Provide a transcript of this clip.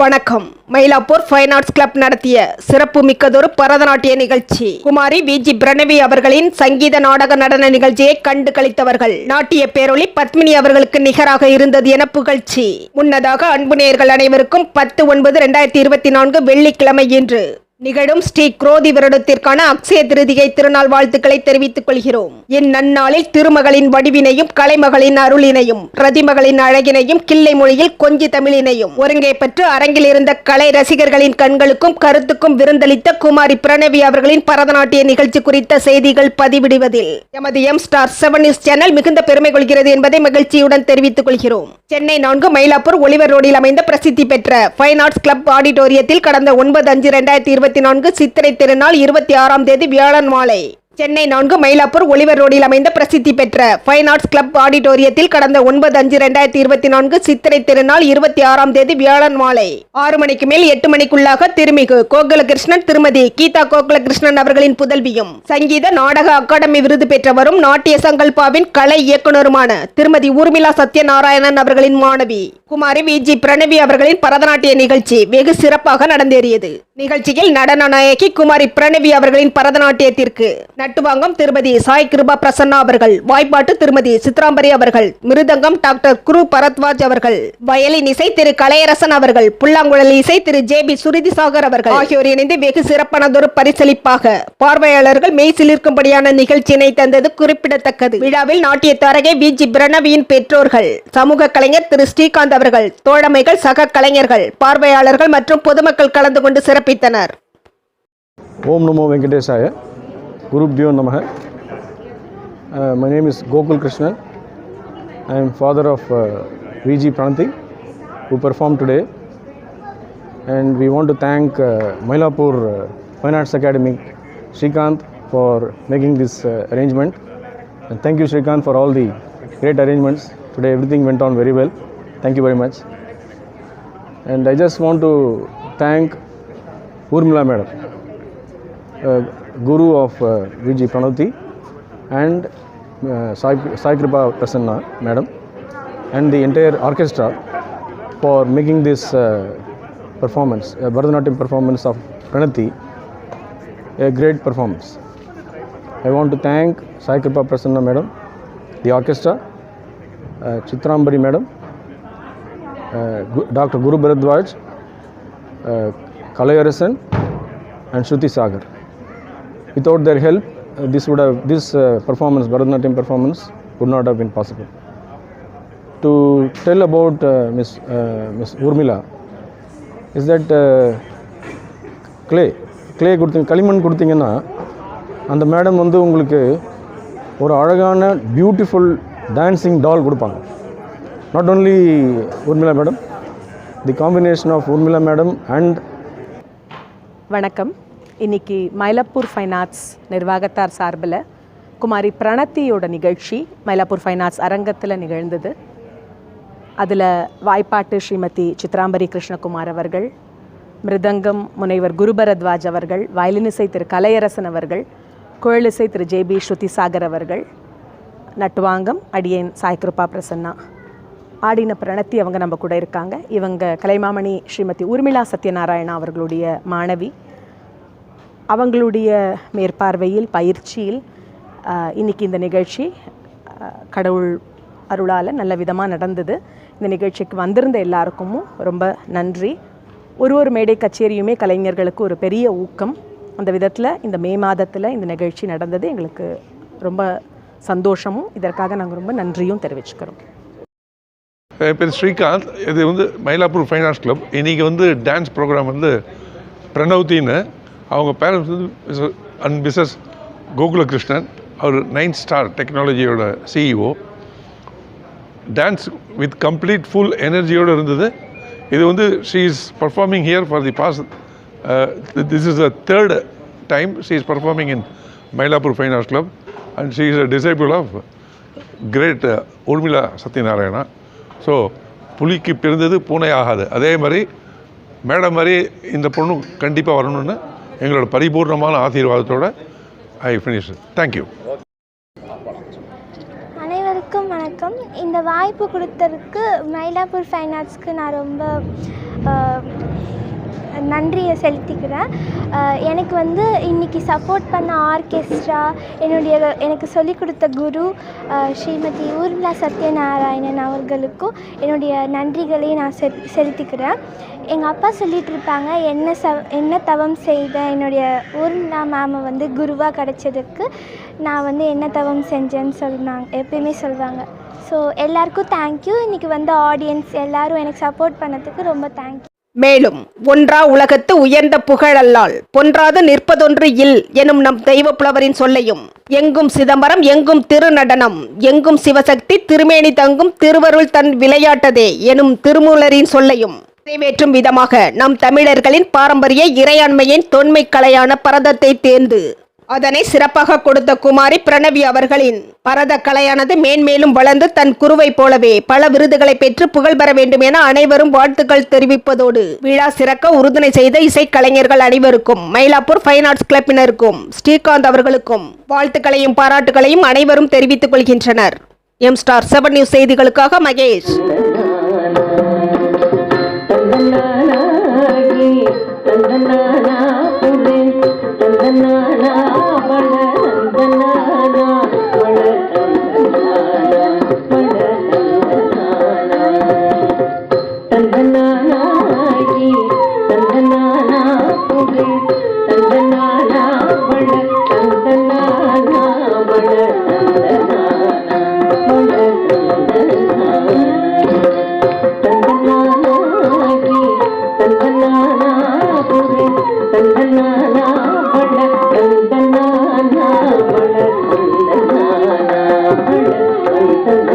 வணக்கம். Mylapore fine arts club நடத்திய சிறப்பு மிக்கதொரு பரதநாட்டிய நிகழ்ச்சி. குமாரி விஜி பிரணவி அவர்களின் சங்கீத நாடக நடன நிகழ்ச்சியை கண்டு கழித்தவர்கள் நாட்டிய பேரொளி பத்மினி அவர்களுக்கு நிகராக இருந்தது என புகழ்ச்சி. முன்னதாக அன்பு நேயர்கள் அனைவருக்கும் பத்து ஒன்பது ரெண்டாயிரத்தி இருபத்தி நான்கு வெள்ளிக்கிழமை இன்று. நிகழும் ஸ்ரீ குரோதி வருடத்திற்கான அக்ஷய திருதிகை திருநாள் வாழ்த்துக்களை தெரிவித்துக் கொள்கிறோம். இந்நன்னாளில் திருமகளின் வடிவினையும் கலைமகளின் அருளினையும் பிரதிமகளின் அழகினையும் கிள்ளை மொழியில் கொஞ்சி தமிழினையும் ஒருங்கே பெற்று அரங்கில் இருந்த கலை ரசிகர்களின் கண்களுக்கும் கருத்துக்கும் விருந்தளித்த குமாரி பிரணவி அவர்களின் பரதநாட்டிய நிகழ்ச்சி குறித்த செய்திகள் பதிவிடுவதில். எமது M star seven news channel மிகுந்த பெருமை கொள்கிறது என்பதை மகிழ்ச்சியுடன் தெரிவித்துக் கொள்கிறோம். சென்னை நான்கு மயிலாப்பூர் ஒலிவர் ரோடில் அமைந்த பிரசித்தி பெற்ற ஃபைன் ஆர்ட்ஸ் கிளப் ஆடிட்டோரியத்தில் கடந்த ஒன்பது அஞ்சு ரெண்டாயிரத்தி இருபத்தி நான்கு சித்திரை திருநாள் இருபத்தி ஆறாம் தேதி வியாழன் மாலை. சென்னை நான்கு மயிலாப்பூர் ஒலிவர் ரோடில் அமைந்த பிரசித்தி பெற்ற ஃபைன் ஆர்ட்ஸ் கிளப் ஆடிட்டோரியத்தில் கடந்த ஒன்பது அஞ்சு ரெண்டாயிரத்தி இருபத்தி நான்கு சித்திரை திருநாள் இருபத்தி ஆறாம் தேதி வியாழன் மாலை. ஆறு மணிக்கு மேல் எட்டு மணிக்குள்ளாக திருமிகு கோகுலகிருஷ்ணன் திருமதி கீதா கோகுலகிருஷ்ணன் அவர்களின் புதல்வியும் சங்கீத நாடக அகாடமி விருது பெற்றவரும் நாட்டிய சங்கல்பாவின் கலை இயக்குனருமான திருமதி ஊர்மிளா சத்யநாராயணன் அவர்களின் மாணவி குமாரி விஜி பிரணவி அவர்களின் பரதநாட்டிய நிகழ்ச்சி வெகு சிறப்பாக நடந்தேறியது. நிகழ்ச்சியில் நடன நாயகி குமாரி பிரணவி அவர்களின் பரதநாட்டியத்திற்கு நட்டுவாங்கம் திருமதி சாய் கிருபா பிரசன்னா அவர்கள் வாய்ப்பாட்டு திருமதி சித்ராம்பரி அவர்கள் மிருதங்கம் டாக்டர் குரு பரத்வாஜ் அவர்கள் வயலின் இசை திரு கலையரசன் அவர்கள் புல்லாங்குழல் இசை திரு ஜே பி சுருதி சாகர் அவர்கள் ஆகியோர் இணைந்து வெகு சிறப்பானதொரு பரிசளிப்பாக பார்வையாளர்கள் மெய் சிலிர்க்கும்படியான நிகழ்ச்சியினை தந்தது குறிப்பிடத்தக்கது. விழாவில் நாட்டிய தரகை வி. ஜி. பிரணவியின் பெற்றோர்கள் சமூக கலைஞர் திரு ஸ்ரீகாந்த் அவர்கள் தோழமைகள் சக கலைஞர்கள் பார்வையாளர்கள் மற்றும் பொதுமக்கள் கலந்து கொண்டு சிறப்பித்தனர். ஓம் நமோ வெங்கடேசாய. Gurubhyo Namaha. Uh, my name is Gokul Krishnan. I am father of uh, VG Pranati, who performed today. And we want to thank uh, Mailapur uh, Fine Arts Academy, Srikant, for making this uh, arrangement. And thank you, Srikant, for all the great arrangements. Today, everything went on very well. Thank you very much. And I just want to thank Urmila Madam uh, guru of uh, VG Pranati and uh, Sai, Sai Kripa Prasanna madam and the entire orchestra for making this uh, performance, uh, Bharatanatyam performance of Pranati, a great performance. I want to thank Sai Kripa Prasanna madam, the orchestra, uh, Chitrambari madam, uh, Dr. Guru Bharadwaj, uh, Kalayarasan and Shruti Sagar. Without their help, uh, this would have this uh, performance, Bharatanatyam performance, would not have been possible. To tell about uh, Miss uh, Miss Urmila is that uh, clay clay கொடுத்தீங்க களிமண் கொடுத்தீங்கன்னா அந்த madam வந்து உங்களுக்கு ஒரு அழகான beautiful dancing doll கொடுப்பாங்க not only Urmila madam the combination of Urmila madam and வணக்கம் இன்னைக்கு மயிலாப்பூர் ஃபைன் ஆர்ட்ஸ் நிர்வாகத்தார் சார்பில் குமாரி பிரணத்தியோட நிகழ்ச்சி மயிலாப்பூர் ஃபைன் ஆர்ட்ஸ் அரங்கத்தில் நிகழ்ந்தது. அதில் வாய்ப்பாட்டு ஸ்ரீமதி சித்ராம்பரி கிருஷ்ணகுமார் அவர்கள் மிருதங்கம் முனைவர் குருபரத்வாஜ் அவர்கள் வயலினிசை திரு கலையரசன் அவர்கள் குழலிசை திரு ஜேபி ஸ்ருதி சாகர் அவர்கள் நட்டுவாங்கம் அடியேன் சாய்கிருபா பிரசன்னா. ஆடின பிரணத்தி அவங்க நம்ம கூட இருக்காங்க. இவங்க கலைமாமணி ஸ்ரீமதி ஊர்மிளா சத்யநாராயணா அவர்களுடைய மாணவி. அவங்களுடைய மேற்பார்வையில் பயிற்சியில் இன்றைக்கி இந்த நிகழ்ச்சி கடவுள் அருளால் நல்ல விதமாக நடந்தது. இந்த நிகழ்ச்சிக்கு வந்திருந்த எல்லாருக்கும் ரொம்ப நன்றி. ஒரு ஒரு மேடை கச்சேரியுமே கலைஞர்களுக்கு ஒரு பெரிய ஊக்கம். அந்த விதத்தில் இந்த மே மாதத்தில் இந்த நிகழ்ச்சி நடந்தது எங்களுக்கு ரொம்ப சந்தோஷமும். இதற்காக நாங்கள் ரொம்ப நன்றியும் தெரிவிச்சுக்கிறோம். என் பேர் ஸ்ரீகாந்த். இது வந்து மயிலாப்பூர் ஃபைன் ஆர்ட்ஸ் கிளப். இன்றைக்கி வந்து டான்ஸ் ப்ரோக்ராம் வந்து பிரணவத்தின்னு அவங்க பேரண்ட்ஸ் வந்து மிஸ் அண்ட் மிஸ்ஸஸ் கோகுலகிருஷ்ணன் அவர் nine star டெக்னாலஜியோட CEO dance with complete full எனர்ஜியோடு இருந்தது. இது வந்து she is performing here for the pass this is the third time she is performing in Mylapore fine arts club and she is a disciple of great Urmila Sathyanarayana so புலிக்கு பிறந்தது பூனை ஆகாது அதே மாதிரி madam மாதிரி இந்த பொண்ணு கண்டிப்பாக வரணும்னு எங்களோட பரிபூர்ணமான ஆசீர்வாதத்தோட ஐ ஃபினிஷ் தேங்க்யூ அனைவருக்கும் வணக்கம். இந்த வாய்ப்பு கொடுத்ததுக்கு மயிலாப்பூர் ஃபைன் ஆர்ட்ஸ்க்கு நான் ரொம்ப நன்றியை செலுத்திக்கிறேன். எனக்கு வந்து இன்றைக்கி சப்போர்ட் பண்ண ஆர்கெஸ்ட்ரா என்னுடைய எனக்கு சொல்லிக் கொடுத்த குரு ஸ்ரீமதி ஊர்மிளா சத்யநாராயணன் அவர்களுக்கும் என்னுடைய நன்றிகளை நான் செ செலுத்திக்கிறேன். எங்கள் அப்பா சொல்லிகிட்டு இருப்பாங்க என்ன ச என்ன தவம் செய்த என்னுடைய ஊர்மிளா மேமை வந்து குருவாக கிடைச்சதுக்கு நான் வந்து என்ன தவம் செஞ்சேன்னு சொன்னாங்க எப்பயுமே சொல்லுவாங்க ஸோ எல்லாருக்கும் தேங்க்யூ இன்றைக்கி வந்து ஆடியன்ஸ் எல்லோரும் எனக்கு சப்போர்ட் பண்ணதுக்கு ரொம்ப தேங்க்யூ மேலும் ஒன்றா உலகத்து உயர்ந்த புகழல்லால் பொன்றாது நிற்பதொன்று இல் எனும் நம் தெய்வ புலவரின் சொல்லையும் எங்கும் சிதம்பரம் எங்கும் திருநடனம் எங்கும் சிவசக்தி திருமேனி தங்கும் திருவருள் தன் விளையாட்டதே எனும் திருமூலரின் சொல்லையும் நிறைவேற்றும் விதமாக நம் தமிழர்களின் பாரம்பரிய இறையாண்மையின் தொன்மை கலையான பரதத்தை தேர்ந்து அதனை சிறப்பாக கொடுத்த குமாரி பிரணவி அவர்களின் பரத கலையானது மேன்மேலும் வளர்ந்து தன் குருவை போலவே பல விருதுகளை பெற்று புகழ் பெற வேண்டும் என அனைவரும் வாழ்த்துக்கள் தெரிவிப்பதோடு விழா சிறக்க உறுதுணை செய்த இசைக்கலைஞர்கள் அனைவருக்கும் மயிலாப்பூர் ஃபைன் ஆர்ட்ஸ் கிளப்பினருக்கும் ஸ்ரீகாந்த் அவர்களுக்கும் வாழ்த்துக்களையும் பாராட்டுகளையும் அனைவரும் தெரிவித்துக் கொள்கின்றனர். எம் ஸ்டார் செவன் நியூஸ் செய்திகளுக்காக மகேஷ். Thank you.